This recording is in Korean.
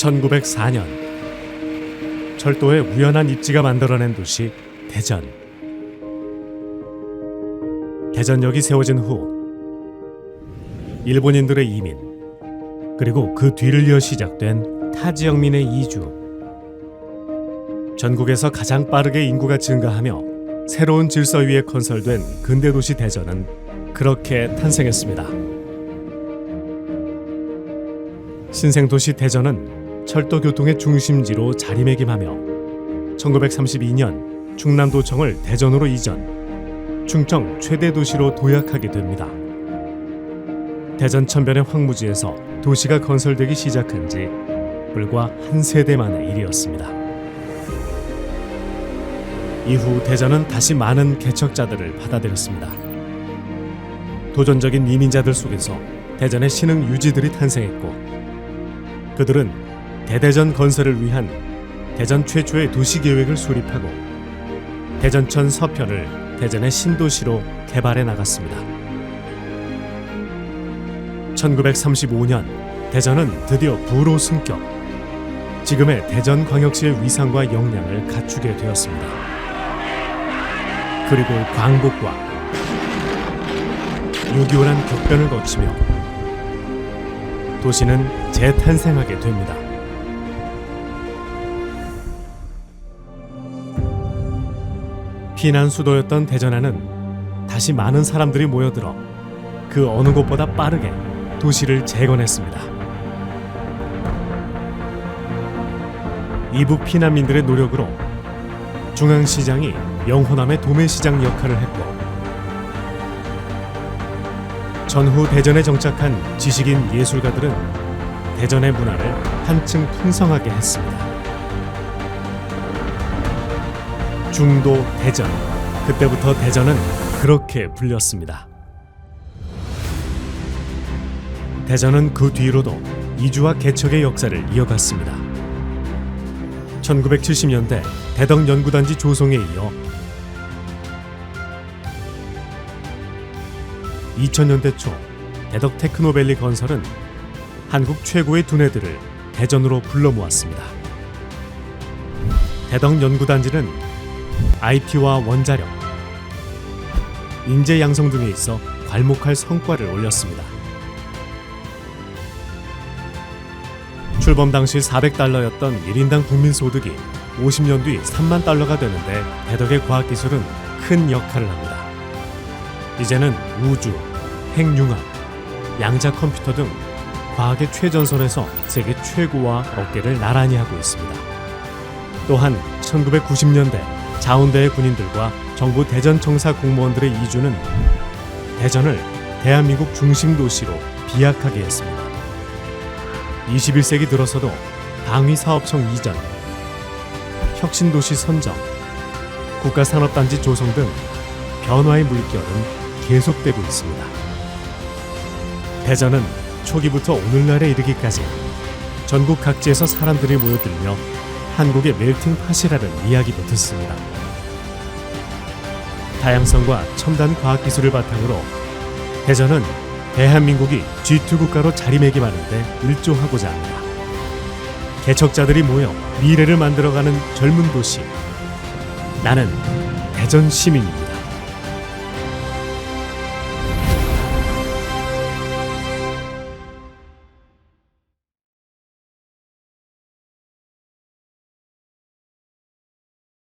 1904년 철도의 우연한 입지가 만들어낸 도시 대전. 대전역이 세워진 후 일본인들의 이민 그리고 그 뒤를 이어 시작된 타 지역민의 이주. 전국에서 가장 빠르게 인구가 증가하며 새로운 질서 위에 건설된 근대 도시 대전은 그렇게 탄생했습니다. 신생도시 대전은 철도 교통의 중심지로 자리매김하며 1932년 충남도청을 대전으로 이전, 충청 최대 도시로 도약하게 됩니다. 대전 천변의 황무지에서 도시가 건설되기 시작한 지 불과 한 세대 만의 일이었습니다. 이후 대전은 다시 많은 개척자들을 받아들였습니다. 도전적인 이민자들 속에서 대전의 신흥 유지들이 탄생했고 그들은 대대전 건설을 위한 대전 최초의 도시 계획을 수립하고 대전천 서편을 대전의 신도시로 개발해 나갔습니다. 1935년 대전은 드디어 부로 승격. 지금의 대전 광역시의 위상과 역량을 갖추게 되었습니다. 그리고 광복과 6.25란 격변을 거치며 도시는 재탄생하게 됩니다. 피난 수도였던 대전에는 다시 많은 사람들이 모여들어 그 어느 곳보다 빠르게 도시를 재건했습니다. 이북 피난민들의 노력으로 중앙시장이 영호남의 도매시장 역할을 했고 전후 대전에 정착한 지식인 예술가들은 대전의 문화를 한층 풍성하게 했습니다. 중도 대전 그때부터 대전은 그렇게 불렸습니다. 대전은 그 뒤로도 이주와 개척의 역사를 이어갔습니다. 1970년대 대덕 연구단지 조성에 이어 2000년대 초 대덕 테크노밸리 건설은 한국 최고의 두뇌들을 대전으로 불러 모았습니다. 대덕 연구단지는 IT와 원자력, 인재 양성 등에 있어 괄목할 성과를 올렸습니다. 출범 당시 400달러였던 1인당 국민 소득이 50년 뒤 3만 달러가 되는데 대덕의 과학기술은 큰 역할을 합니다. 이제는 우주, 핵융합, 양자 컴퓨터 등 과학의 최전선에서 세계 최고와 어깨를 나란히 하고 있습니다. 또한 1990년대 자운대의 군인들과 정부 대전청사 공무원들의 이주는 대전을 대한민국 중심 도시로 비약하게 했습니다. 21세기 들어서도 방위 사업청 이전, 혁신도시 선정, 국가산업단지 조성 등 변화의 물결은 계속되고 있습니다. 대전은 초기부터 오늘날에 이르기까지 전국 각지에서 사람들이 모여들며 한국의 멜팅 팟이라는 이야기도 듣습니다. 다양성과 첨단 과학 기술을 바탕으로 대전은 대한민국이 G2 국가로 자리매김하는데 일조하고자 합니다. 개척자들이 모여 미래를 만들어가는 젊은 도시. 나는 대전 시민입니다.